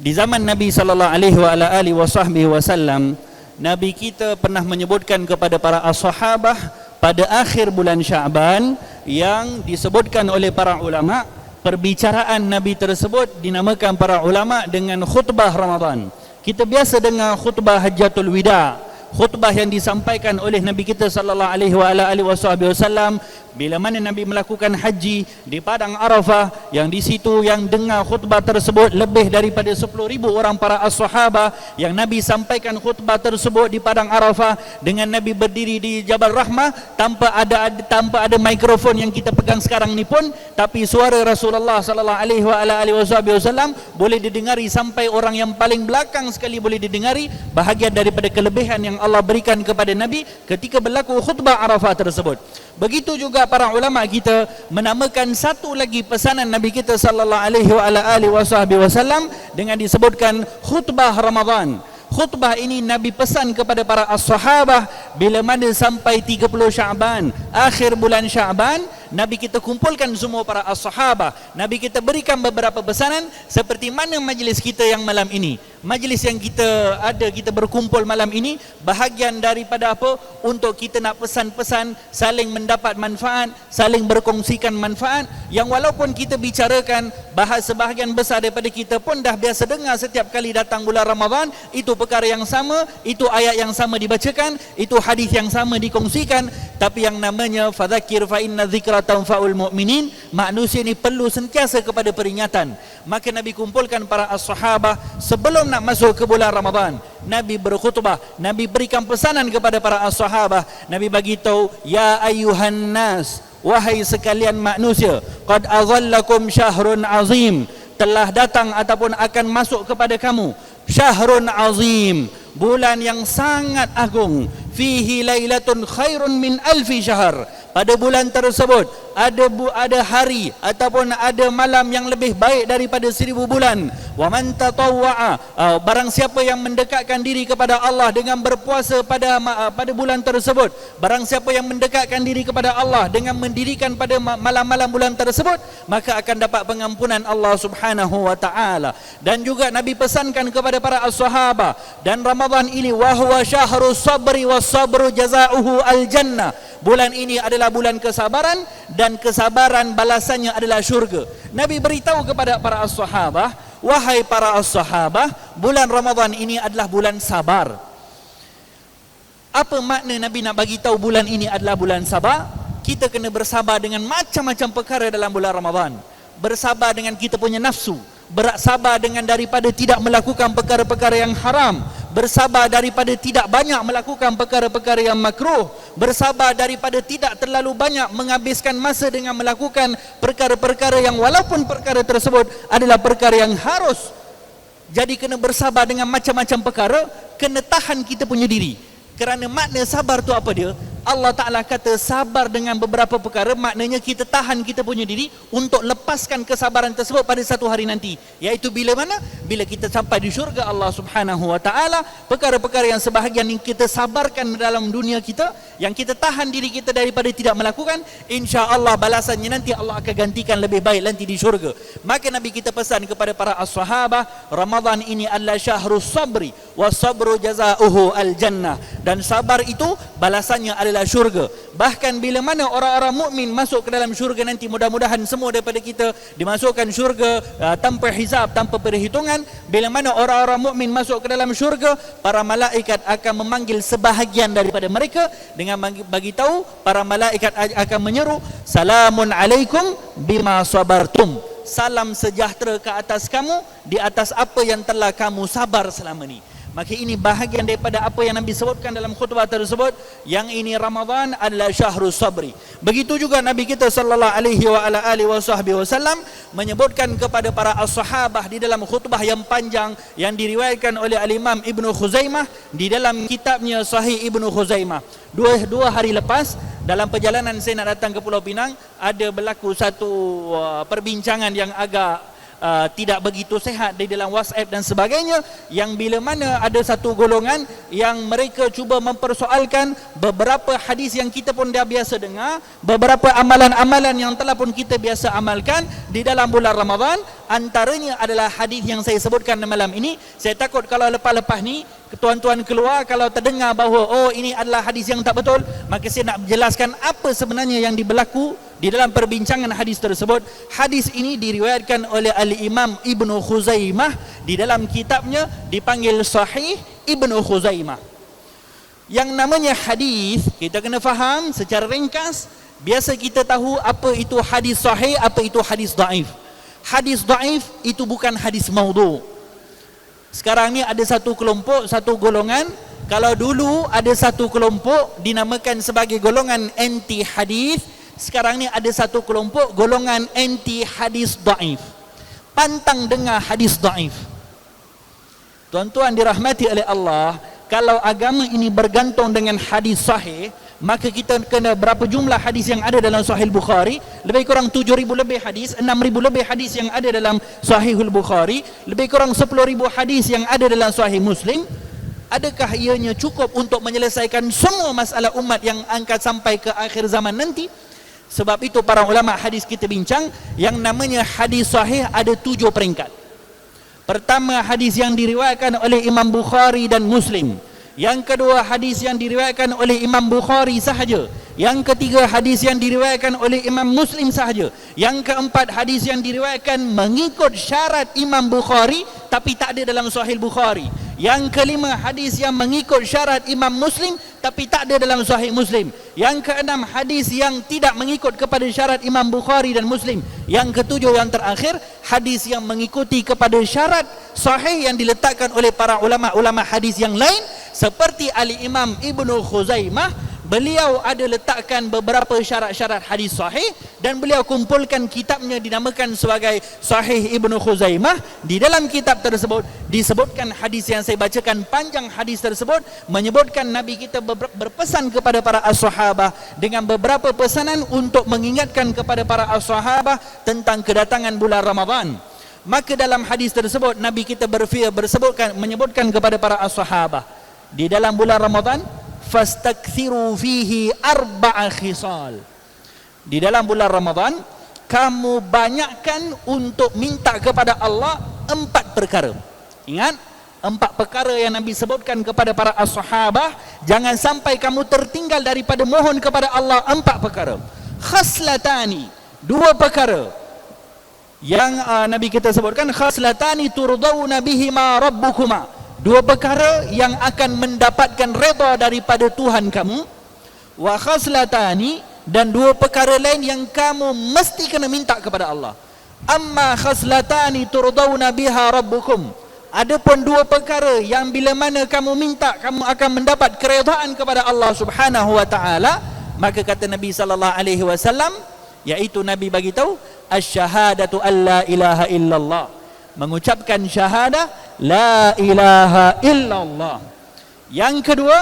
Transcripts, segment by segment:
Di zaman Nabi sallallahu alaihi wa alihi wasallam, Nabi kita pernah menyebutkan kepada para ashabah pada akhir bulan Syaban yang disebutkan oleh para ulama perbicaraan Nabi tersebut dinamakan para ulama dengan khutbah Ramadan. Kita biasa dengar khutbah Hajjatul Wida, khutbah yang disampaikan oleh Nabi kita sallallahu alaihi wa alihi wasallam bila mana Nabi melakukan haji di padang Arafah yang di situ yang dengar khutbah tersebut lebih daripada 10 ribu orang para as-sahabah yang Nabi sampaikan khutbah tersebut di padang Arafah dengan Nabi berdiri di Jabal Rahmah tanpa ada, tanpa ada mikrofon yang kita pegang sekarang ni pun tapi suara Rasulullah sallallahu alaihi wasallam boleh didengari sampai orang yang paling belakang sekali boleh didengari bahagian daripada kelebihan yang Allah berikan kepada Nabi ketika berlaku khutbah Arafah tersebut begitu juga para ulama kita menamakan satu lagi pesanan Nabi kita sallallahu alaihi wasallam dengan disebutkan khutbah Ramadan. Khutbah ini Nabi pesan kepada para as-sahabah bila mana sampai 30 Syaban, akhir bulan Syaban, Nabi kita kumpulkan semua para as-sahabah. Nabi kita berikan beberapa pesanan seperti mana majlis kita yang malam ini majlis yang kita ada kita berkumpul malam ini bahagian daripada apa? Untuk kita nak pesan-pesan saling mendapat manfaat saling berkongsikan manfaat. Yang walaupun kita bicarakan bahas sebahagian besar daripada kita pun dah biasa dengar setiap kali datang bulan Ramadan itu perkara yang sama itu ayat yang sama dibacakan itu hadis yang sama dikongsikan. Tapi yang namanya fadzakir fa inna dzikra tanfa'ul mu'minin manusia ini perlu sentiasa kepada peringatan. Maka Nabi kumpulkan para as-sahabah sebelum nak masuk ke bulan Ramadan. Nabi berkhutbah Nabi berikan pesanan kepada para as-sahabah. Nabi bagi tahu ya ayuhan nas wahai sekalian manusia qad azallakum syahrun azim. Telah datang ataupun akan masuk kepada kamu syahrun azim bulan yang sangat agung. Fihi lailatun khairun min alfi syahr. Pada bulan tersebut ada bu, ada hari ataupun ada malam yang lebih baik daripada seribu bulan. Wa man tatawwa'a uh, barang siapa yang mendekatkan diri kepada Allah dengan berpuasa pada uh, pada bulan tersebut barang siapa yang mendekatkan diri kepada Allah dengan mendirikan pada malam-malam bulan tersebut maka akan dapat pengampunan Allah Subhanahu wa taala. Dan juga Nabi pesankan kepada para as-sahabah dan Ramadan ini wa huwa syahrus sabri was sabru jazaohu al jannah bulan ini adalah bulan kesabaran dan kesabaran balasannya adalah syurga. Nabi beritahu kepada para as-sahabah, wahai para as-sahabah, bulan Ramadan ini adalah bulan sabar. Apa makna Nabi nak bagi tahu bulan ini adalah bulan sabar? Kita kena bersabar dengan macam-macam perkara dalam bulan Ramadan. Bersabar dengan kita punya nafsu, bersabar dengan daripada tidak melakukan perkara-perkara yang haram, bersabar daripada tidak banyak melakukan perkara-perkara yang makruh bersabar daripada tidak terlalu banyak menghabiskan masa dengan melakukan perkara-perkara yang walaupun perkara tersebut adalah perkara yang harus. Jadi kena bersabar dengan macam-macam perkara kena tahan kita punya diri. Kerana makna sabar tu apa dia Allah Ta'ala kata sabar dengan beberapa perkara maknanya kita tahan kita punya diri untuk lepaskan kesabaran tersebut pada satu hari nanti. Iaitu bila mana? bila kita sampai di syurga Allah Subhanahu Wa Ta'ala perkara-perkara yang sebahagian yang kita sabarkan dalam dunia kita yang kita tahan diri kita daripada tidak melakukan insya Allah balasannya nanti Allah akan gantikan lebih baik nanti di syurga. Maka Nabi kita pesan kepada para as-sahabah Ramadan ini adalah syahrul sabri wa sabru jazauhu al-jannah. Dan sabar itu balasannya adalah adalah syurga. Bahkan bila mana orang-orang mukmin masuk ke dalam syurga nanti mudah-mudahan semua daripada kita dimasukkan syurga uh, tanpa hisab, tanpa perhitungan. Bila mana orang-orang mukmin masuk ke dalam syurga, para malaikat akan memanggil sebahagian daripada mereka dengan bagi tahu para malaikat akan menyeru salamun alaikum bima sabartum. Salam sejahtera ke atas kamu di atas apa yang telah kamu sabar selama ini. Maka ini bahagian daripada apa yang Nabi sebutkan dalam khutbah tersebut yang ini Ramadan adalah syahrul sabri. Begitu juga Nabi kita sallallahu alaihi wa ala alihi menyebutkan kepada para as-sahabah di dalam khutbah yang panjang yang diriwayatkan oleh al-Imam Ibnu Khuzaimah di dalam kitabnya Sahih Ibnu Khuzaimah. Dua dua hari lepas dalam perjalanan saya nak datang ke Pulau Pinang ada berlaku satu uh, perbincangan yang agak uh, tidak begitu sehat di dalam WhatsApp dan sebagainya yang bila mana ada satu golongan yang mereka cuba mempersoalkan beberapa hadis yang kita pun dah biasa dengar beberapa amalan-amalan yang telah pun kita biasa amalkan di dalam bulan Ramadan antaranya adalah hadis yang saya sebutkan malam ini. Saya takut kalau lepas-lepas ni tuan-tuan keluar kalau terdengar bahawa oh ini adalah hadis yang tak betul maka saya nak jelaskan apa sebenarnya yang diberlaku di dalam perbincangan hadis tersebut, hadis ini diriwayatkan oleh Al-Imam Ibnu Khuzaimah di dalam kitabnya dipanggil Sahih Ibnu Khuzaimah. Yang namanya hadis, kita kena faham secara ringkas, biasa kita tahu apa itu hadis sahih, apa itu hadis daif. Hadis daif itu bukan hadis maudhu. Sekarang ni ada satu kelompok, satu golongan kalau dulu ada satu kelompok dinamakan sebagai golongan anti hadis sekarang ni ada satu kelompok golongan anti hadis daif. Pantang dengar hadis daif. Tuan-tuan dirahmati oleh Allah kalau agama ini bergantung dengan hadis sahih maka kita kena berapa jumlah hadis yang ada dalam sahih Bukhari? Lebih kurang 7000 lebih hadis 6000 lebih hadis yang ada dalam sahihul Bukhari lebih kurang 10000 hadis yang ada dalam sahih Muslim. Adakah ianya cukup untuk menyelesaikan semua masalah umat yang angkat sampai ke akhir zaman nanti sebab itu para ulama hadis kita bincang yang namanya hadis sahih ada tujuh peringkat. Pertama hadis yang diriwayatkan oleh Imam Bukhari dan Muslim. Yang kedua hadis yang diriwayatkan oleh Imam Bukhari sahaja. Yang ketiga hadis yang diriwayatkan oleh Imam Muslim sahaja. Yang keempat hadis yang diriwayatkan mengikut syarat Imam Bukhari tapi tak ada dalam Sahih Bukhari. Yang kelima hadis yang mengikut syarat Imam Muslim tapi tak ada dalam Sahih Muslim. Yang keenam hadis yang tidak mengikut kepada syarat Imam Bukhari dan Muslim. Yang ketujuh yang terakhir hadis yang mengikuti kepada syarat sahih yang diletakkan oleh para ulama-ulama hadis yang lain seperti Ali Imam Ibnu Khuzaimah beliau ada letakkan beberapa syarat-syarat hadis sahih dan beliau kumpulkan kitabnya dinamakan sebagai Sahih Ibnu Khuzaimah. Di dalam kitab tersebut disebutkan hadis yang saya bacakan panjang hadis tersebut menyebutkan Nabi kita berpesan kepada para as-sahabah dengan beberapa pesanan untuk mengingatkan kepada para as-sahabah tentang kedatangan bulan Ramadan. Maka dalam hadis tersebut Nabi kita berfirman menyebutkan kepada para as-sahabah di dalam bulan Ramadan fastakthiru fihi arba'a khisal di dalam bulan Ramadan kamu banyakkan untuk minta kepada Allah empat perkara. Ingat empat perkara yang Nabi sebutkan kepada para as-sahabah jangan sampai kamu tertinggal daripada mohon kepada Allah empat perkara. Khaslatani dua perkara. Yang uh, Nabi kita sebutkan khaslatani turdawna bihima rabbukuma dua perkara yang akan mendapatkan redha daripada Tuhan kamu. Wa khaslatani dan dua perkara lain yang kamu mesti kena minta kepada Allah. Amma khaslatani turdawna biha rabbukum. Adapun dua perkara yang bila mana kamu minta kamu akan mendapat keredaan kepada Allah Subhanahu wa taala maka kata Nabi sallallahu alaihi wasallam iaitu Nabi bagi tahu asyhadatu alla ilaha illallah mengucapkan syahadah la ilaha illallah. Yang kedua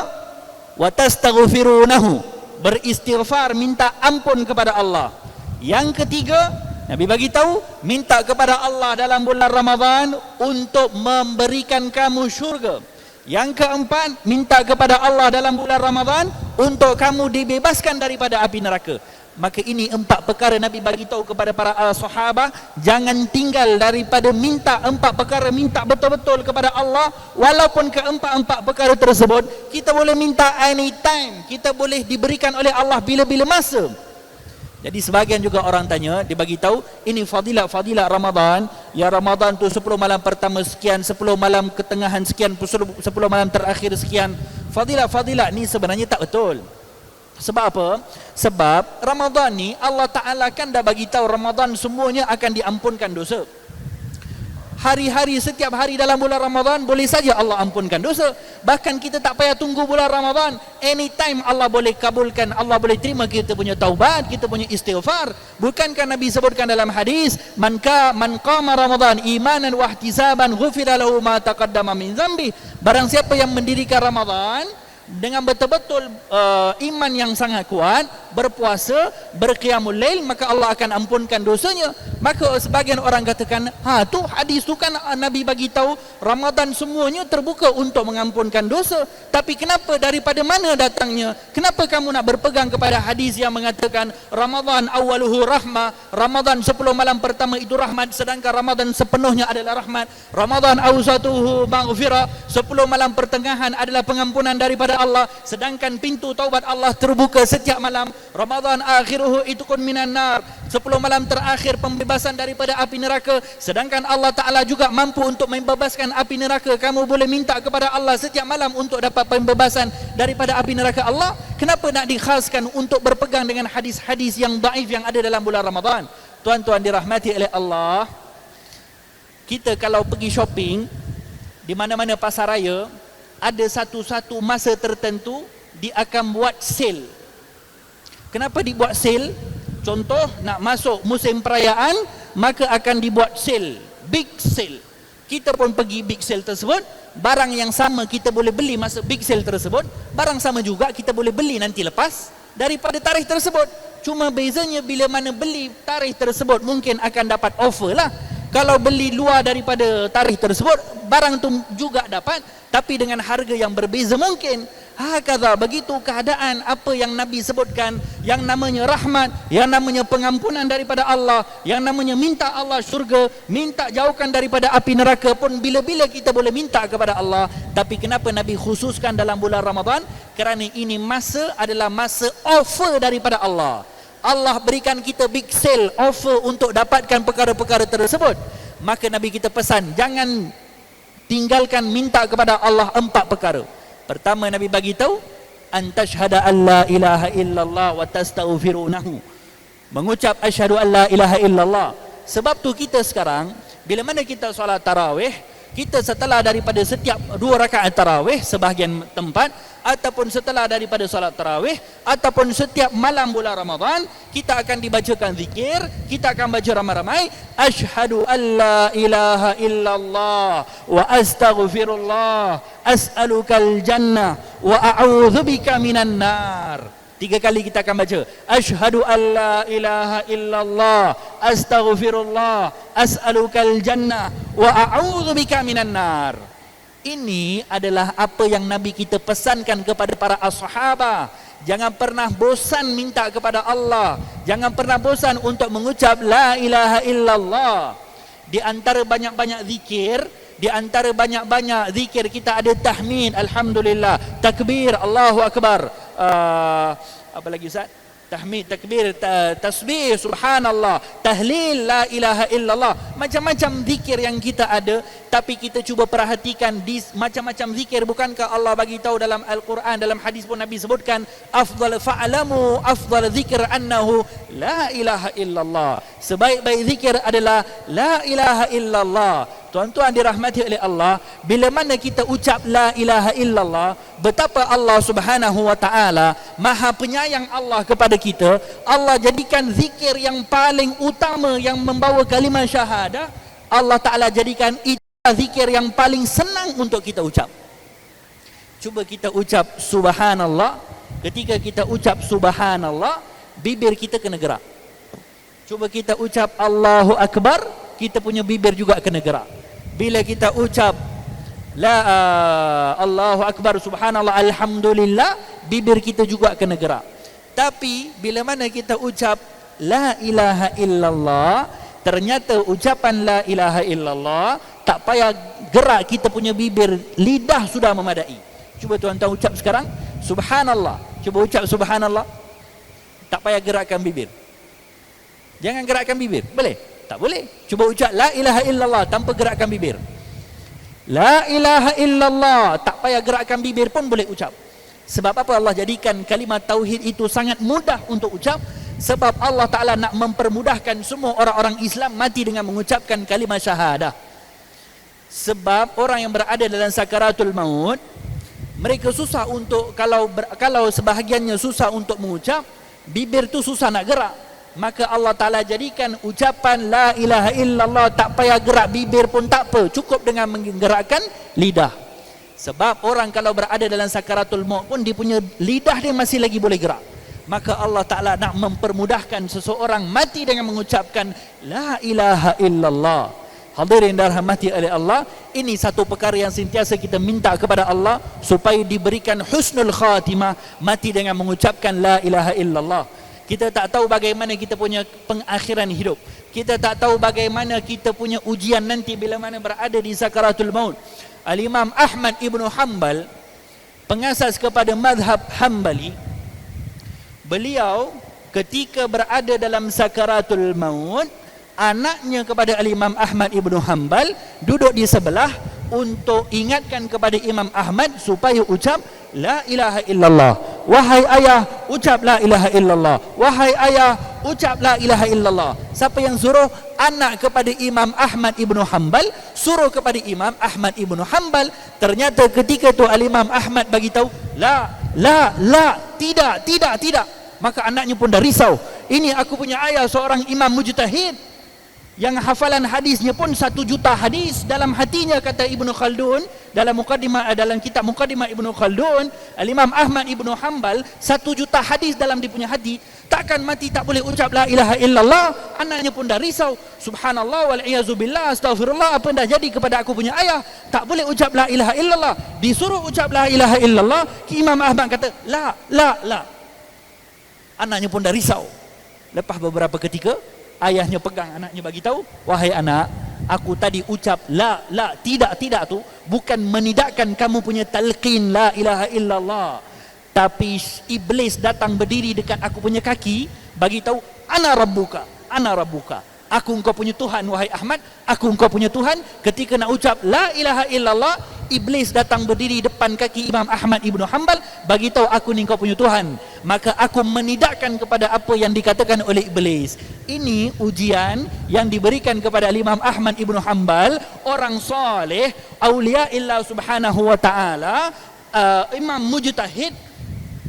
wa tastaghfirunahu beristighfar minta ampun kepada Allah. Yang ketiga Nabi bagi tahu minta kepada Allah dalam bulan Ramadan untuk memberikan kamu syurga. Yang keempat minta kepada Allah dalam bulan Ramadan untuk kamu dibebaskan daripada api neraka maka ini empat perkara Nabi bagi tahu kepada para uh, sahabat. Jangan tinggal daripada minta empat perkara minta betul-betul kepada Allah. Walaupun keempat-empat perkara tersebut kita boleh minta anytime. Kita boleh diberikan oleh Allah bila-bila masa. Jadi sebagian juga orang tanya dia bagi tahu ini fadilah-fadilah Ramadan. Ya Ramadan tu 10 malam pertama sekian 10 malam ketengahan sekian 10 malam terakhir sekian. Fadilah-fadilah ni sebenarnya tak betul sebab apa? Sebab Ramadan ni Allah Ta'ala kan dah bagi tahu Ramadan semuanya akan diampunkan dosa. Hari-hari setiap hari dalam bulan Ramadan boleh saja Allah ampunkan dosa. Bahkan kita tak payah tunggu bulan Ramadan. Anytime Allah boleh kabulkan, Allah boleh terima kita punya taubat, kita punya istighfar. Bukankah Nabi sebutkan dalam hadis, "Man ka man qama Ramadan imanan wa ihtisaban ghufira lahu ma taqaddama min dhanbi." Barang siapa yang mendirikan Ramadan dengan betul-betul uh, iman yang sangat kuat, berpuasa, berqiyamul lail, maka Allah akan ampunkan dosanya. Maka sebagian orang katakan, ha tu hadis tu kan Nabi bagi tahu Ramadan semuanya terbuka untuk mengampunkan dosa. Tapi kenapa daripada mana datangnya? Kenapa kamu nak berpegang kepada hadis yang mengatakan Ramadan awaluhu rahmah, Ramadan 10 malam pertama itu rahmat sedangkan Ramadan sepenuhnya adalah rahmat. Ramadan awsatuhu maghfirah, 10 malam pertengahan adalah pengampunan daripada Allah sedangkan pintu taubat Allah terbuka setiap malam. Ramadan akhiruhu itu kun minan nar. 10 malam terakhir pembebasan daripada api neraka. Sedangkan Allah Taala juga mampu untuk membebaskan api neraka. Kamu boleh minta kepada Allah setiap malam untuk dapat pembebasan daripada api neraka Allah. Kenapa nak dikhaskan untuk berpegang dengan hadis-hadis yang daif yang ada dalam bulan Ramadan? Tuan-tuan dirahmati oleh Allah kita kalau pergi shopping di mana-mana pasar raya ada satu-satu masa tertentu dia akan buat sale. Kenapa dibuat sale? Contoh nak masuk musim perayaan maka akan dibuat sale, big sale. Kita pun pergi big sale tersebut, barang yang sama kita boleh beli masa big sale tersebut, barang sama juga kita boleh beli nanti lepas daripada tarikh tersebut. Cuma bezanya bila mana beli tarikh tersebut mungkin akan dapat offer lah. Kalau beli luar daripada tarikh tersebut, barang tu juga dapat tapi dengan harga yang berbeza mungkin. Hakadha begitu keadaan apa yang nabi sebutkan yang namanya rahmat yang namanya pengampunan daripada Allah yang namanya minta Allah syurga minta jauhkan daripada api neraka pun bila-bila kita boleh minta kepada Allah. Tapi kenapa nabi khususkan dalam bulan Ramadan? Kerana ini masa adalah masa offer daripada Allah Allah berikan kita big sale offer untuk dapatkan perkara-perkara tersebut maka nabi kita pesan jangan tinggalkan minta kepada Allah empat perkara. Pertama Nabi bagi tahu antashhada alla ilaha illallah wa tastaghfirunahu. Mengucap asyhadu alla ilaha illallah. Sebab tu kita sekarang bila mana kita solat tarawih, kita setelah daripada setiap dua rakaat tarawih sebahagian tempat ataupun setelah daripada solat tarawih ataupun setiap malam bulan Ramadan kita akan dibacakan zikir kita akan baca ramai-ramai asyhadu alla ilaha illallah wa astaghfirullah as'alukal jannah wa a'udzubika minan nar Tiga kali kita akan baca. Ashhadu an la ilaha illallah. Astaghfirullah. As'alukal jannah. Wa a'udhu bika minan nar. Ini adalah apa yang Nabi kita pesankan kepada para ashabah. Jangan pernah bosan minta kepada Allah. Jangan pernah bosan untuk mengucap la ilaha illallah. Di antara banyak-banyak zikir, di antara banyak-banyak zikir kita ada tahmid, alhamdulillah, takbir, Allahu akbar. Uh, apa lagi Ustaz? tahmid takbir tasbih subhanallah tahlil la ilaha illallah macam-macam zikir yang kita ada tapi kita cuba perhatikan di macam-macam zikir. Bukankah Allah bagi tahu dalam al-Quran dalam hadis pun Nabi sebutkan afdal fa'lamu afdal zikr annahu la ilaha illallah. Sebaik-baik zikir adalah la ilaha illallah. Tuan-tuan dirahmati oleh Allah, bila mana kita ucap la ilaha illallah, betapa Allah Subhanahu wa taala Maha penyayang Allah kepada kita, Allah jadikan zikir yang paling utama yang membawa kalimah syahadah, Allah taala jadikan itu zikir yang paling senang untuk kita ucap. Cuba kita ucap subhanallah, ketika kita ucap subhanallah, bibir kita kena gerak. Cuba kita ucap Allahu akbar, kita punya bibir juga kena gerak bila kita ucap la uh, Allahu akbar subhanallah alhamdulillah bibir kita juga kena gerak tapi bila mana kita ucap la ilaha illallah ternyata ucapan la ilaha illallah tak payah gerak kita punya bibir lidah sudah memadai. Cuba tuan-tuan ucap sekarang. Subhanallah. Cuba ucap subhanallah. Tak payah gerakkan bibir. Jangan gerakkan bibir. Boleh? Tak boleh. Cuba ucap la ilaha illallah tanpa gerakkan bibir. La ilaha illallah. Tak payah gerakkan bibir pun boleh ucap. Sebab apa? Allah jadikan kalimat tauhid itu sangat mudah untuk ucap? Sebab Allah Taala nak mempermudahkan semua orang-orang Islam mati dengan mengucapkan kalimat syahadah. Sebab orang yang berada dalam sakaratul maut mereka susah untuk kalau ber, kalau sebahagiannya susah untuk mengucap, bibir tu susah nak gerak maka Allah Ta'ala jadikan ucapan La ilaha illallah tak payah gerak bibir pun tak apa cukup dengan menggerakkan lidah Sebab orang kalau berada dalam sakaratul maut pun dia punya lidah dia masih lagi boleh gerak. Maka Allah Ta'ala nak mempermudahkan seseorang mati dengan mengucapkan La ilaha illallah. Hadirin dan rahmati oleh Allah, ini satu perkara yang sentiasa kita minta kepada Allah supaya diberikan husnul khatimah mati dengan mengucapkan la ilaha illallah. Kita tak tahu bagaimana kita punya pengakhiran hidup. Kita tak tahu bagaimana kita punya ujian nanti bila mana berada di sakaratul maut. Al-Imam Ahmad Ibn Hanbal pengasas kepada madhab Hanbali beliau ketika berada dalam sakaratul maut anaknya kepada Al-Imam Ahmad Ibn Hanbal duduk di sebelah untuk ingatkan kepada Imam Ahmad supaya ucap La ilaha illallah. Wahai ayah ucap La ilaha illallah. Wahai ayah ucap La ilaha illallah. Siapa yang suruh? Anak kepada Imam Ahmad Ibn Hanbal Suruh kepada Imam Ahmad Ibn Hanbal. Ternyata ketika tu Al-Imam Ahmad bagi tahu La, la, la Tidak, tidak, tidak Maka anaknya pun dah risau. Ini aku punya ayah seorang imam mujtahid. Yang hafalan hadisnya pun satu juta hadis dalam hatinya kata Ibnu Khaldun. Dalam mukadimah dalam kitab mukadimah Ibnu Khaldun Al-Imam Ahmad Ibnu Hanbal satu juta hadis dalam dia punya hati. Takkan mati tak boleh ucap la ilaha illallah. Anaknya pun dah risau. Subhanallah wal billah astagfirullah apa dah jadi kepada aku punya ayah? Tak boleh ucap la ilaha illallah. Disuruh ucap la ilaha illallah Imam Ahmad kata la la la anaknya pun dah risau. Lepas beberapa ketika ayahnya pegang anaknya bagi tahu wahai anak aku tadi ucap la la tidak tidak tu bukan menidakkan kamu punya talqin la ilaha illallah. Tapi iblis datang berdiri dekat aku punya kaki bagi tahu ana rabbuka ana rabbuka aku engkau punya Tuhan wahai Ahmad. Aku engkau punya Tuhan. Ketika nak ucap la ilaha illallah iblis datang berdiri depan kaki Imam Ahmad Ibnu Hanbal. Bagi tahu aku ni kau punya Tuhan. Maka aku menidakkan kepada apa yang dikatakan oleh iblis. Ini ujian yang diberikan kepada Imam Ahmad Ibnu Hanbal orang soleh aulia illa subhanahu wa taala uh, imam mujtahid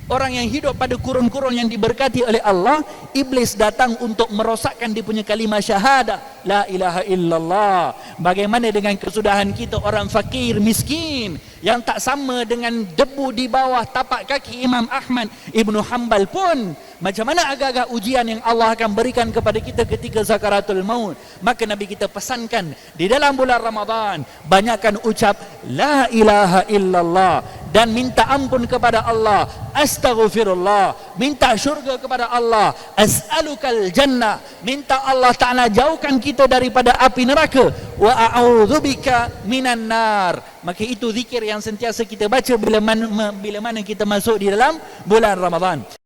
orang yang hidup pada kurun-kurun yang diberkati oleh Allah iblis datang untuk merosakkan dia punya kalimah syahadah la ilaha illallah. Bagaimana dengan kesudahan kita orang fakir miskin yang tak sama dengan debu di bawah tapak kaki Imam Ahmad Ibnu Hanbal pun? Macam mana agak-agak ujian yang Allah akan berikan kepada kita ketika zakaratul maut? Maka Nabi kita pesankan di dalam bulan Ramadan banyakkan ucap la ilaha illallah dan minta ampun kepada Allah. Astaghfirullah. Minta syurga kepada Allah. As'alukal jannah. Minta Allah Ta'ala jauhkan kita daripada api neraka. Wa a'udzubika minan nar. Maka itu zikir yang sentiasa kita baca bila mana, bila mana kita masuk di dalam bulan Ramadan